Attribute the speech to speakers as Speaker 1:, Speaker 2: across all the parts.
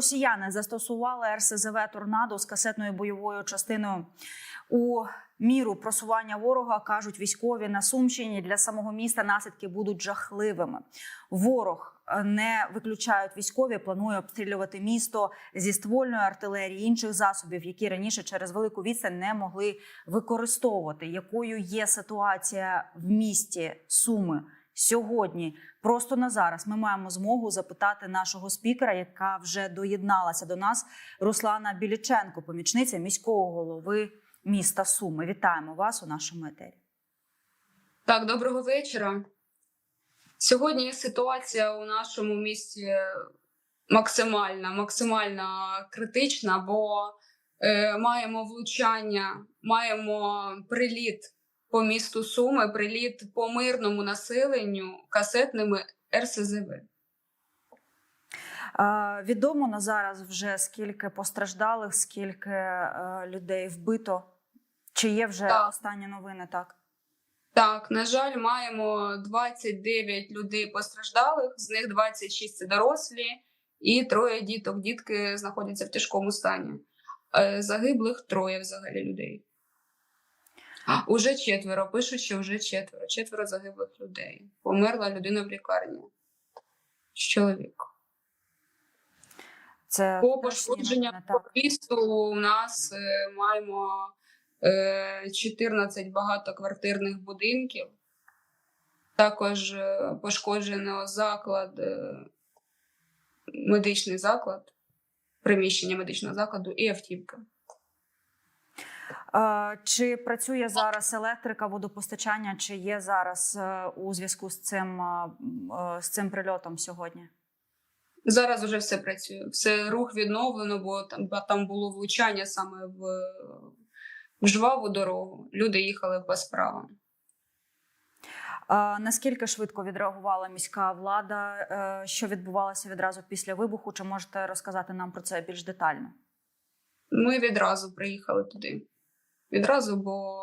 Speaker 1: Росіяни застосували РСЗВ торнадо з касетною бойовою частиною у міру просування ворога. кажуть військові на Сумщині. Для самого міста наслідки будуть жахливими. Ворог е, не виключають військові. Планує обстрілювати місто зі ствольної артилерії інших засобів, які раніше через велику відстань не могли використовувати. Якою є ситуація в місті Суми сьогодні? Просто на зараз ми маємо змогу запитати нашого спікера, яка вже доєдналася до нас, Руслана Біліченко, помічниця міського голови міста Суми. Вітаємо вас у нашому етері.
Speaker 2: Так, доброго вечора. Сьогодні ситуація у нашому місті максимальна, максимально критична, бо е, маємо влучання, маємо приліт по місту Суми, приліт по мирному населенню касетними РСЗВ.
Speaker 1: Відомо на зараз вже скільки постраждалих, скільки е, людей вбито. Чи є вже
Speaker 2: Так.
Speaker 1: останні новини? Так.
Speaker 2: Так, на жаль, маємо 29 людей постраждалих, з них 26 це дорослі, і троє діток. Дітки знаходяться в тяжкому стані. Е, Загиблих троє взагалі людей. Уже четверо. Пишуть, що вже четверо. Четверо загиблих людей. Померла людина в лікарні. Чоловік.
Speaker 1: Це
Speaker 2: По пошкодженням
Speaker 1: так.
Speaker 2: у нас е, маємо е, 14 багатоквартирних будинків. Також е, пошкоджено заклад, е, медичний заклад, приміщення медичного закладу і автівка.
Speaker 1: Е, Чи працює зараз електрика, водопостачання? Чи є зараз е, у зв'язку з цим е, з цим прильотом сьогодні?
Speaker 2: Зараз вже все працює. Все рух відновлено, бо там, бо там було влучання саме в, в жваву дорогу. Люди їхали по справам.
Speaker 1: Наскільки швидко відреагувала міська влада? Що відбувалося відразу після вибуху? Чи можете розказати нам про це більш детально?
Speaker 2: Ми відразу приїхали туди. Відразу, бо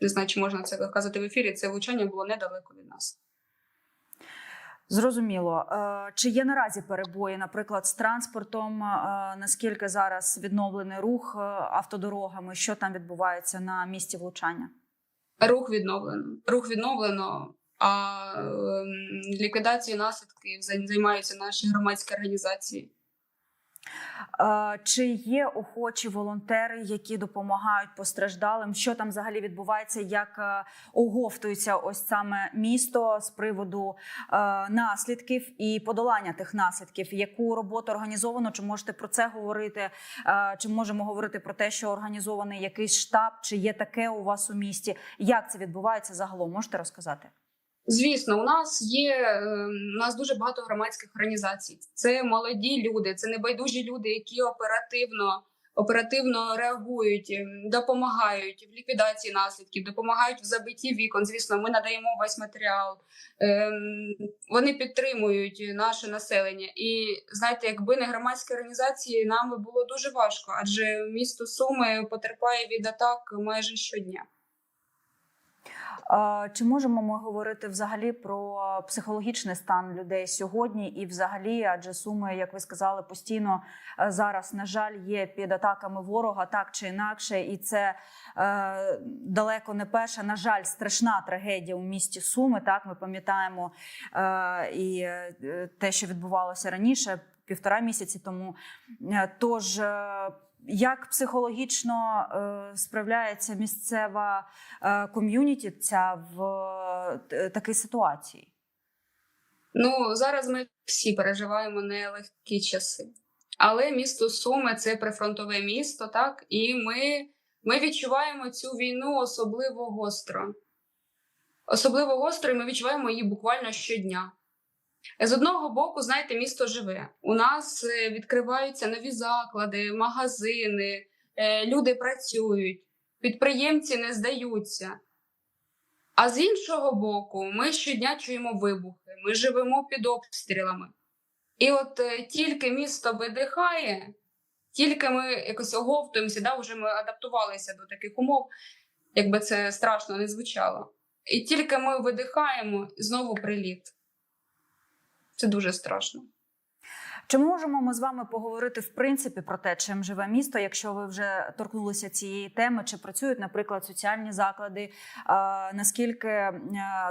Speaker 2: не знаю, чи можна це казати в ефірі. Це влучання було недалеко від нас.
Speaker 1: Зрозуміло. Е, Чи є наразі перебої, наприклад, з транспортом? Е, Наскільки зараз відновлений рух е, автодорогами? Що там відбувається на місці влучання?
Speaker 2: Рух відновлено. Рух відновлено, а ем, ліквідацією наслідків займаються наші громадські організації.
Speaker 1: Е, Чи є охочі волонтери, які допомагають постраждалим? Що там взагалі відбувається? Як е, оговтується ось саме місто з приводу е, наслідків і подолання тих наслідків? Яку роботу організовано? Чи можете про це говорити? Чи можемо говорити про те, що організований якийсь штаб? Чи є таке у вас у місті? Як це відбувається загалом? Можете розказати?
Speaker 2: Звісно, у нас є ем, у нас дуже багато громадських організацій. Це молоді люди, це небайдужі люди, які оперативно оперативно реагують, ем, допомагають в ліквідації наслідків, допомагають в забитті вікон. Звісно, ми надаємо весь матеріал. Ем, Вони підтримують наше населення. І знаєте, якби не громадські організації, нам було дуже важко, адже місто Суми потерпає від атак майже щодня.
Speaker 1: Чи можемо ми говорити взагалі про психологічний стан людей сьогодні? І, взагалі, адже суми, як ви сказали, постійно е, зараз, на жаль, є під атаками ворога, так чи інакше, і це е, далеко не перша, на жаль, страшна трагедія у місті Суми. Так, ми пам'ятаємо е, і е, те, що відбувалося раніше, півтора місяці тому. Е, Тож. Як психологічно е, справляється місцева е, ком'юніті ця в е, такій ситуації?
Speaker 2: Ну зараз ми всі переживаємо нелегкі часи. Але місто Суми це прифронтове місто, так і ми, ми відчуваємо цю війну особливо гостро. Особливо гостро, і ми відчуваємо її буквально щодня. З одного боку, знаєте, місто живе. У нас е, відкриваються нові заклади, магазини, е, люди працюють, підприємці не здаються. А з іншого боку, ми щодня чуємо вибухи, ми живемо під обстрілами. І от е, тільки місто видихає, тільки ми якось оговтуємося, да, вже ми адаптувалися до таких умов, якби це страшно не звучало. І тільки ми видихаємо, знову приліт. Це дуже страшно.
Speaker 1: Чи можемо ми з вами поговорити в принципі про те, чим живе місто, якщо ви вже торкнулися цієї теми? Чи працюють, наприклад, соціальні заклади? Е, наскільки е,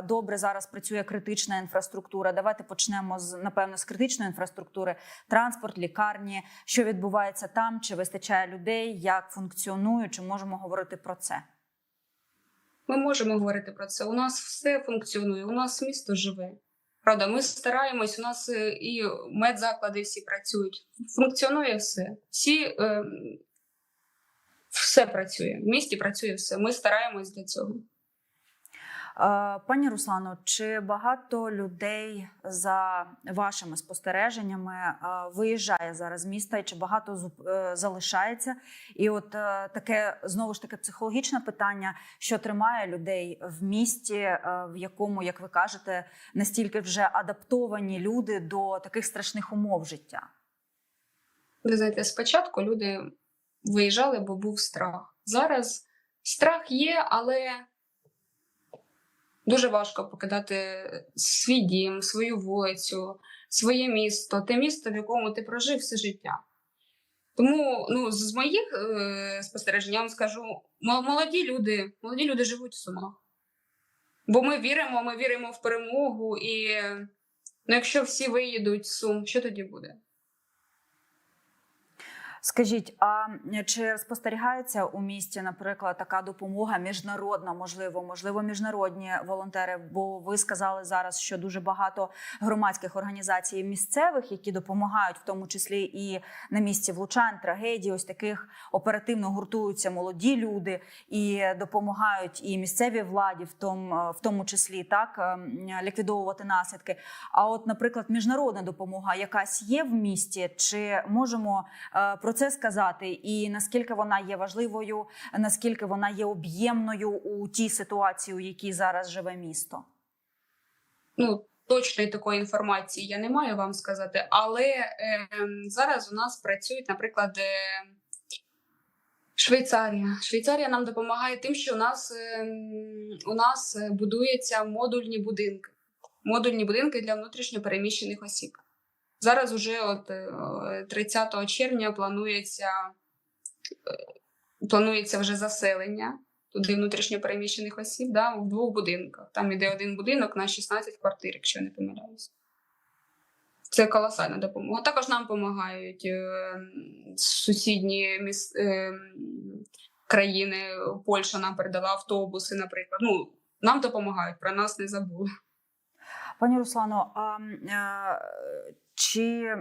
Speaker 1: добре зараз працює критична інфраструктура? Давайте почнемо з напевно з критичної інфраструктури: транспорт, лікарні, що відбувається там, чи вистачає людей, як функціонують, чи можемо говорити про це?
Speaker 2: Ми можемо говорити про це. У нас все функціонує, у нас місто живе. Правда, ми стараємось, у нас е, і медзаклади всі працюють. Функціонує все. Всі е, все працює. В місті працює все. Ми стараємось для цього.
Speaker 1: Е, Пані Руслано, чи багато людей за вашими спостереженнями е, виїжджає зараз з міста, і чи багато е, залишається? І от таке знову ж таки психологічне питання, що тримає людей в місті, в якому, як ви кажете, настільки вже адаптовані люди до таких страшних умов життя?
Speaker 2: Ви знаєте, спочатку люди виїжджали, бо був страх. Зараз страх є, але дуже важко покидати свій дім, свою вулицю, своє місто, те місто, в якому ти прожив все життя. Тому ну, з моїх е, спостережень я вам скажу, молоді люди, молоді люди живуть в Сумах. Бо ми віримо, ми віримо в перемогу, і ну, якщо всі виїдуть з Сум, що тоді буде?
Speaker 1: Скажіть, а чи спостерігається у місті, наприклад, така допомога міжнародна, можливо, можливо, міжнародні волонтери? Бо ви сказали зараз, що дуже багато громадських організацій місцевих, які допомагають, в тому числі і на місці влучань, трагедій, ось таких оперативно гуртуються молоді люди і допомагають і місцевій владі, в тому, в тому числі так ем, ліквідовувати наслідки. А от, наприклад, міжнародна допомога якась є в місті, чи можемо е, про це сказати, і наскільки вона є важливою, наскільки вона є об'ємною у тій ситуації, у якій зараз живе місто?
Speaker 2: ну, точної такої інформації я не маю вам сказати, але е, зараз у нас працюють, наприклад, е, Швейцарія. Швейцарія нам допомагає тим, що у нас, е, у нас е, будуються модульні будинки. Модульні будинки для внутрішньопереміщених осіб. Зараз уже от е, 30 червня планується, е, планується вже заселення туди внутрішньопереміщених осіб да, в двох будинках. Там іде один будинок на 16 квартир, якщо я не помиляюсь. Це колосальна допомога. Також нам допомагають е, сусідні міс... е, країни. Польща нам передала автобуси, наприклад. Ну, нам допомагають, про нас не забули.
Speaker 1: Пані Руслано, а е, чи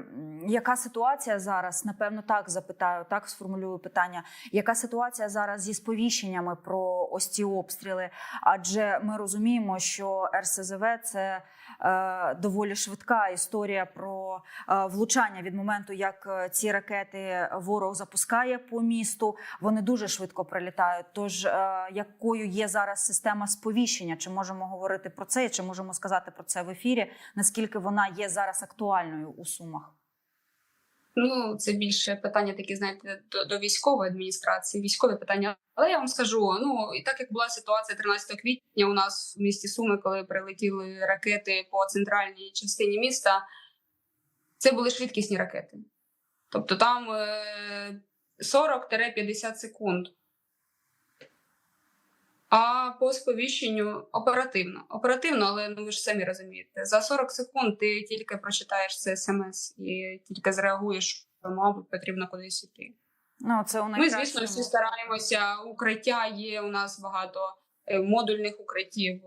Speaker 1: яка ситуація зараз? Напевно, так запитаю, так сформулюю питання. Яка ситуація зараз зі сповіщеннями про ось ці обстріли? Адже ми розуміємо, що РСЗВ це е, доволі швидка історія про е, влучання від моменту, як е, ці ракети ворог запускає по місту. Вони дуже швидко прилітають. Тож, е, якою є зараз система сповіщення? Чи можемо говорити про це? Чи можемо сказати про це в ефірі? Наскільки вона є зараз актуальною у сумах?
Speaker 2: Ну, це більше питання такі, знаєте, до, до військової адміністрації, військові питання. Але я вам скажу: ну і так як була ситуація 13 квітня у нас в місті Суми, коли прилетіли ракети по центральній частині міста, це були швидкісні ракети. Тобто там е, 40-50 секунд. А по сповіщенню оперативно. Оперативно, але ну ви ж самі розумієте, за 40 секунд ти тільки прочитаєш це смс і тільки зреагуєш, що, мабуть, потрібно кудись іти.
Speaker 1: Ну це у
Speaker 2: Ми, звісно, всі стараємося. Укриття є у нас багато е, модульних укриттів.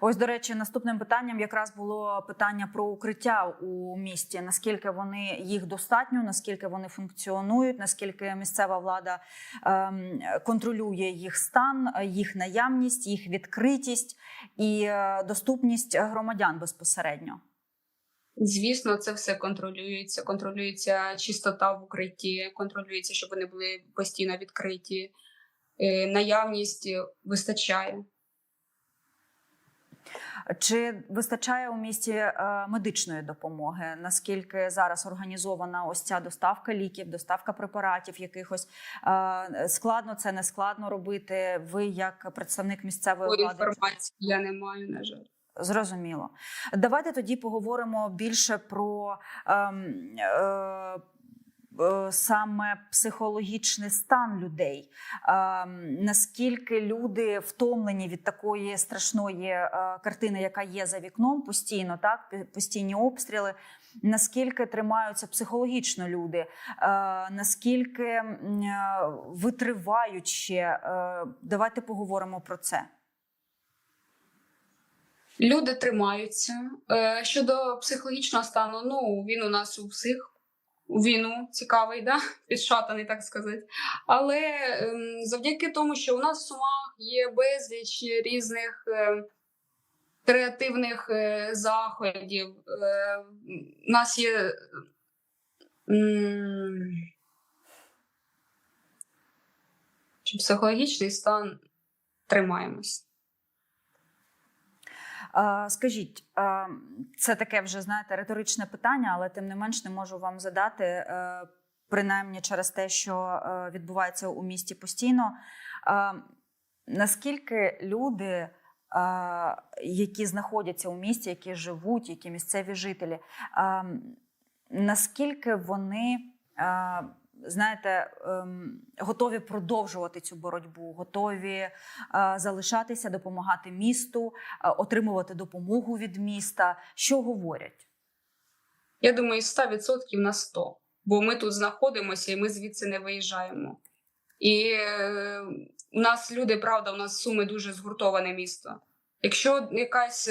Speaker 1: Ось, до речі, наступним питанням якраз було питання про укриття у місті. Наскільки вони їх достатньо, наскільки вони функціонують, наскільки місцева влада ем, контролює їх стан, їх наявність, їх відкритість і е, доступність громадян безпосередньо.
Speaker 2: Звісно, це все контролюється. Контролюється чистота в укритті, контролюється, щоб вони були постійно відкриті. Е, Наявність вистачає.
Speaker 1: Чи вистачає у місті е, медичної допомоги? Наскільки зараз організована ось ця доставка ліків, доставка препаратів якихось Е, складно це не складно робити? Ви як представник місцевої влади?
Speaker 2: інформації я не маю, на жаль.
Speaker 1: Зрозуміло. Давайте тоді поговоримо більше про ем, е, саме психологічний стан людей. Ем, наскільки люди втомлені від такої страшної е, картини, яка є за вікном постійно, так постійні обстріли. Наскільки тримаються психологічно люди, е, наскільки е, витривають ще? Е, давайте поговоримо про це.
Speaker 2: Люди тримаються. Е, щодо психологічного стану, ну він у нас у всіх війну цікавий, да? підшатаний, так сказати. Але ем, завдяки тому, що у нас в Сумах є безліч різних е, креативних е, заходів. Е, у нас є. Психологічний стан тримаємось.
Speaker 1: А, Скажіть, це таке вже знаєте риторичне питання, але тим не менш не можу вам задати, е, принаймні через те, що е, відбувається у місті постійно. Наскільки люди, які знаходяться у місті, які живуть, які місцеві жителі, наскільки вони. Знаєте, ем, готові продовжувати цю боротьбу, готові е, залишатися, допомагати місту, е, отримувати допомогу від міста. Що говорять?
Speaker 2: Я думаю, 100% на 100. Бо ми тут знаходимося і ми звідси не виїжджаємо. І е, у нас люди, правда, у нас суми дуже згуртоване місто. Якщо якась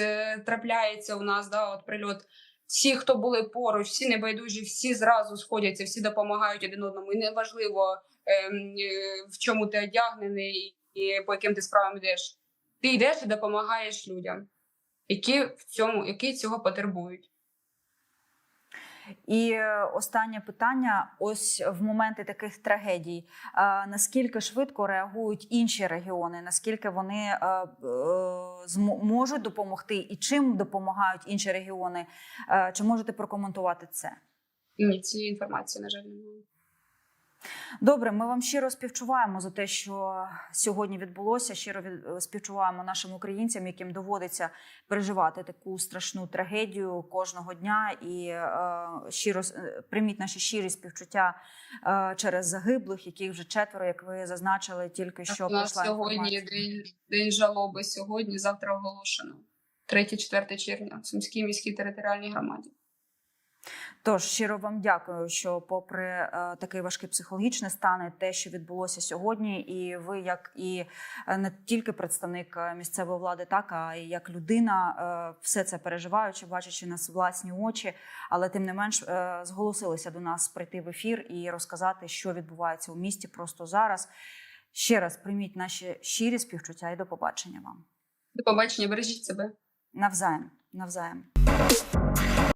Speaker 2: трапляється у нас, да, от прильот, всі, хто були поруч, всі небайдужі, всі зразу сходяться, всі допомагають один одному. І неважливо, ем, е, в чому ти одягнений і по яким ти справам йдеш. Ти йдеш і допомагаєш людям, які в цьому, які цього потребують.
Speaker 1: І е, останнє питання: ось в моменти таких трагедій, е, наскільки швидко реагують інші регіони, наскільки вони е, можуть допомогти і чим допомагають інші регіони? Чи можете прокоментувати це?
Speaker 2: Ні, цієї інформації, на жаль, немає.
Speaker 1: Добре, ми вам щиро співчуваємо за те, що сьогодні відбулося. Щиро від- співчуваємо нашим українцям, яким доводиться переживати таку страшну трагедію кожного дня. І е, щиро е, прийміть наші щирі співчуття е, через загиблих, яких вже четверо, як ви зазначили, тільки що
Speaker 2: у нас сьогодні день, день жалоби. Сьогодні, завтра оголошено. 3-4 червня в Сумській міській територіальній громаді.
Speaker 1: Тож щиро вам дякую, що, попри е, такий важкий психологічний стан, те, що відбулося сьогодні, і ви, як і е, не тільки представник е, місцевої влади, так а і як людина, е, все це переживаючи, бачачи нас власні очі, але тим не менш е, зголосилися до нас прийти в ефір і розказати, що відбувається у місті просто зараз. Ще раз прийміть наші щирі співчуття і до побачення вам
Speaker 2: До побачення, бережіть себе.
Speaker 1: навзаєм. Навзаєм.